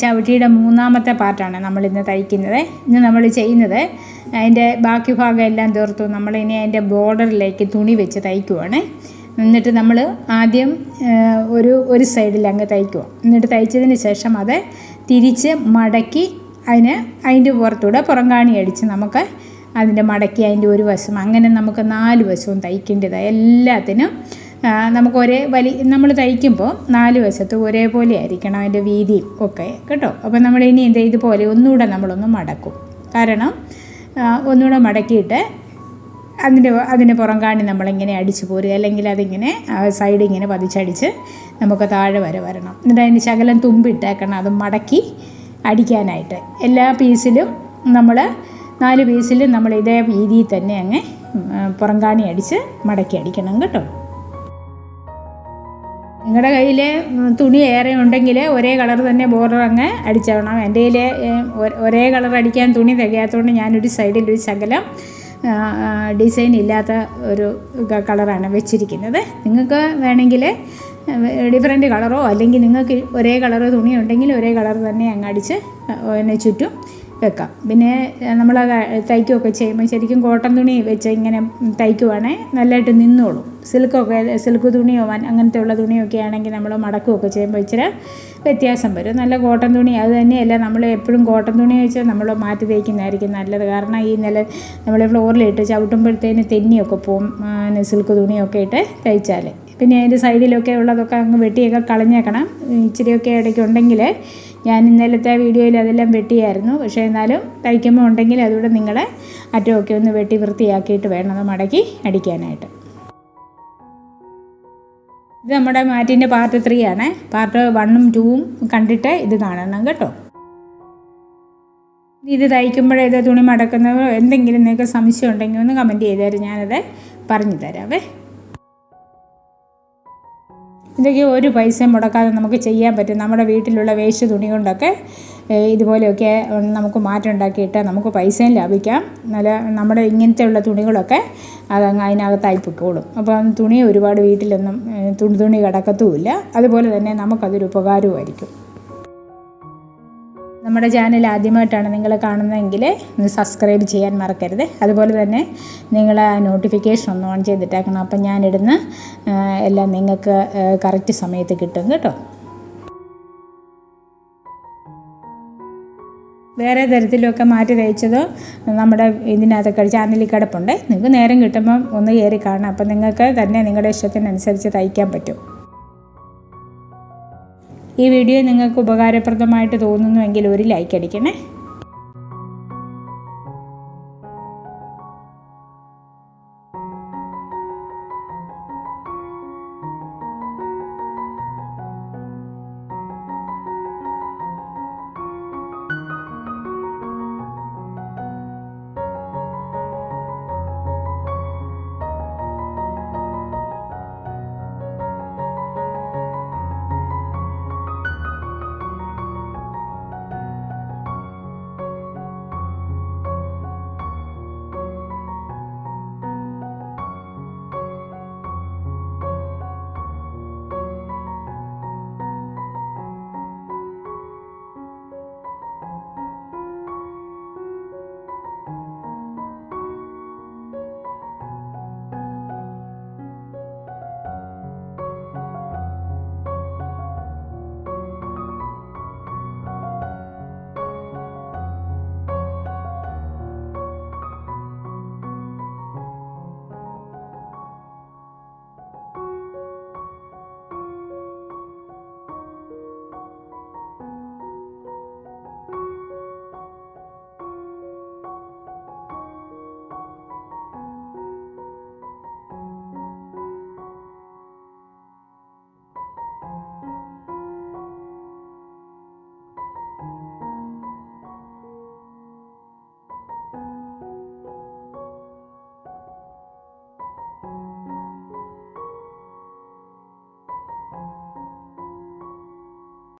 ചവിട്ടിയുടെ മൂന്നാമത്തെ പാർട്ടാണ് നമ്മൾ ഇന്ന് തയ്ക്കുന്നത്. ഇന്ന് നമ്മൾ ചെയ്യുന്നത് അതിന്റെ ബാക്കി ഭാഗം എല്ലാം തീർത്തു. നമ്മൾ ഇനി അതിന്റെ ബോർഡറിലേക്ക് തുണി വെച്ച് തയ്ക്കുവാണ്. എന്നിട്ട് നമ്മൾ ആദ്യം ഒരു ഒരു സൈഡിൽ അങ്ങ് തയ്ക്കുക. എന്നിട്ട് തയ്ച്ചതിന് ശേഷം അത് തിരിച്ച് മടക്കി അതിന് അതിന്റെ പുറത്തൂടെ പുറംകാണി അടിച്ച് നമുക്ക് അതിന്റെ മടക്കി അതിന്റെ ഒരു വശം. അങ്ങനെ നമുക്ക് നാല് വശവും തയ്ക്കേണ്ടതായി. എല്ലാത്തിനും നമുക്ക് ഒരേ വലി നമ്മൾ തയ്ക്കുമ്പോൾ നാല് വശത്ത് ഒരേപോലെ ആയിരിക്കണം അതിന്റെ വീതിയും ഒക്കെ കേട്ടോ? അപ്പോൾ നമ്മൾ ഇനി എന്ത് ഇതുപോലെ ഒന്നുകൂടെ നമ്മളൊന്ന് മടക്കും. കാരണം ഒന്നുകൂടെ മടക്കിയിട്ട് അതിന്റെ അതിന്റെ പുറം കാണി നമ്മളിങ്ങനെ അടിച്ച് പോരുക അല്ലെങ്കിൽ അതിങ്ങനെ സൈഡ് ഇങ്ങനെ പതിച്ചടിച്ച് നമുക്ക് താഴെ വരെ വരണം. എന്നിട്ട് അതിന്റെ ശകലം തുമ്പിട്ടേക്കണം അത് മടക്കി അടിക്കാനായിട്ട്. എല്ലാ പീസിലും നമ്മൾ നാല് പീസിലും നമ്മൾ ഇതേ രീതിയിൽ തന്നെ അങ്ങ് പുറം കാണി അടിച്ച് മടക്കി അടിക്കണം കേട്ടോ? നിങ്ങളുടെ കയ്യിൽ തുണി ഏറെ ഉണ്ടെങ്കിൽ ഒരേ കളർ തന്നെ ബോർഡർ അങ്ങ് അടിച്ചോണം എന്റെ കയ്യിൽ ഒരേ കളർ അടിക്കാൻ തുണി തികയാത്തതുകൊണ്ട് ഞാനൊരു സൈഡിൽ ഒരു ശകലം ഡിസൈൻ ഇല്ലാത്ത ഒരു കളറാണ് വെച്ചിരിക്കുന്നത്. നിങ്ങൾക്ക് വേണമെങ്കിൽ ഡിഫറെന്റ് കളറോ അല്ലെങ്കിൽ നിങ്ങൾക്ക് ഒരേ കളർ തുണി ഉണ്ടെങ്കിൽ ഒരേ കളർ തന്നെ അങ്ങ് അടിച്ച് എന്നെ ചുറ്റും. വെക്കാം. പിന്നെ നമ്മൾ തയ്ക്കുകയൊക്കെ ചെയ്യുമ്പോൾ ശരിക്കും കോട്ടൺ തുണി വെച്ച് ഇങ്ങനെ തയ്ക്കുവാണെങ്കിൽ നല്ലതായിട്ട് നിന്നോളും. സിൽക്കൊക്കെ സിൽക്ക് തുണിയോ അങ്ങനത്തെ ഉള്ള തുണിയൊക്കെ ആണെങ്കിൽ നമ്മൾ മടക്കുകയൊക്കെ ചെയ്യുമ്പോൾ ഇച്ചിരി വ്യത്യാസം വരും. നല്ല കോട്ടൺ തുണി അത് തന്നെയല്ല നമ്മൾ എപ്പോഴും കോട്ടൺ തുണി വെച്ച് നമ്മൾ മാറ്റി തയ്ക്കുന്നതായിരിക്കും നല്ലത്. കാരണം ഈ നില നമ്മൾ ഫ്ലോറിലിട്ട് ചവിട്ടുമ്പോഴത്തേന് തെന്നിയൊക്കെ ആ, സിൽക്ക് തുണിയൊക്കെ ഇട്ട് തയ്ച്ചാൽ പിന്നെ അതിന്റെ സൈഡിലൊക്കെ ഉള്ളതൊക്കെ അങ്ങ് വെട്ടിയൊക്കെ കളഞ്ഞേക്കണം. ഇച്ചിരിയൊക്കെ ഇടയ്ക്ക് ഉണ്ടെങ്കിൽ ഞാൻ ഇന്നലത്തെ വീഡിയോയിൽ അതെല്ലാം വെട്ടിയായിരുന്നു. പക്ഷേ എന്നാലും തയ്ക്കുമ്പോൾ ഉണ്ടെങ്കിൽ അതുകൂടെ നിങ്ങൾ അറ്റമൊക്കെ ഒന്ന് വെട്ടി വൃത്തിയാക്കിയിട്ട് വേണം അത് മടക്കി അടിക്കാനായിട്ട്. ഇത് നമ്മുടെ മാറ്റിന്റെ പാർട്ട് ത്രീ ആണ്. പാർട്ട് വണ്ണും ടൂവും കണ്ടിട്ട് ഇത് കാണണം കേട്ടോ. ഇത് തയ്ക്കുമ്പോഴേ ഇത് തുണി മടക്കുന്നതോ എന്തെങ്കിലും നിങ്ങൾക്ക് സംശയം ഉണ്ടെങ്കിൽ ഒന്ന് കമന്റ് ചെയ്തേരും ഞാനത് പറഞ്ഞു തരാവേ. ഇതൊക്കെ ഒരു പൈസയും മുടക്കാതെ നമുക്ക് ചെയ്യാൻ പറ്റും. നമ്മുടെ വീട്ടിലുള്ള വേസ്റ്റ് തുണി കൊണ്ടൊക്കെ ഇതുപോലെയൊക്കെ നമുക്ക് മാറ്റം ഉണ്ടാക്കിയിട്ട് നമുക്ക് പൈസയും ലാഭിക്കാം. നല്ല നമ്മുടെ ഇങ്ങനത്തെ ഉള്ള തുണികളൊക്കെ അതങ്ങ് അതിനകത്തായി പൊക്കോളും. അപ്പം തുണി ഒരുപാട് വീട്ടിലൊന്നും തുണി തുണി കിടക്കത്തുമില്ല. അതുപോലെ തന്നെ നമുക്കതൊരു ഉപകാരവുമായിരിക്കും. നമ്മുടെ ചാനൽ ആദ്യമായിട്ടാണ് നിങ്ങൾ കാണുന്നതെങ്കിൽ ഒന്ന് സബ്സ്ക്രൈബ് ചെയ്യാൻ മറക്കരുത്. അതുപോലെ തന്നെ നിങ്ങൾ നോട്ടിഫിക്കേഷൻ ഒന്ന് ഓൺ ചെയ്തിട്ടേക്കണം. അപ്പം ഞാനിടുന്ന എല്ലാം നിങ്ങൾക്ക് കറക്റ്റ് സമയത്ത് കിട്ടും കേട്ടോ. വേറെ തരത്തിലൊക്കെ മാറ്റി തയ്ച്ചതോ? നമ്മുടെ ഇതിനകത്തൊക്കെ ചാനലിൽ കിടപ്പുണ്ട്. നിങ്ങൾക്ക് നേരം കിട്ടുമ്പം ഒന്ന് കയറി കാണാം അപ്പം നിങ്ങൾക്ക് തന്നെ നിങ്ങളുടെ ഇഷ്ടത്തിനനുസരിച്ച് തയ്ക്കാൻ പറ്റും. ഈ വീഡിയോ നിങ്ങൾക്ക് ഉപകാരപ്രദമായിട്ട് തോന്നുന്നുവെങ്കിൽ ഒരു ലൈക്ക് അടിക്കണേ.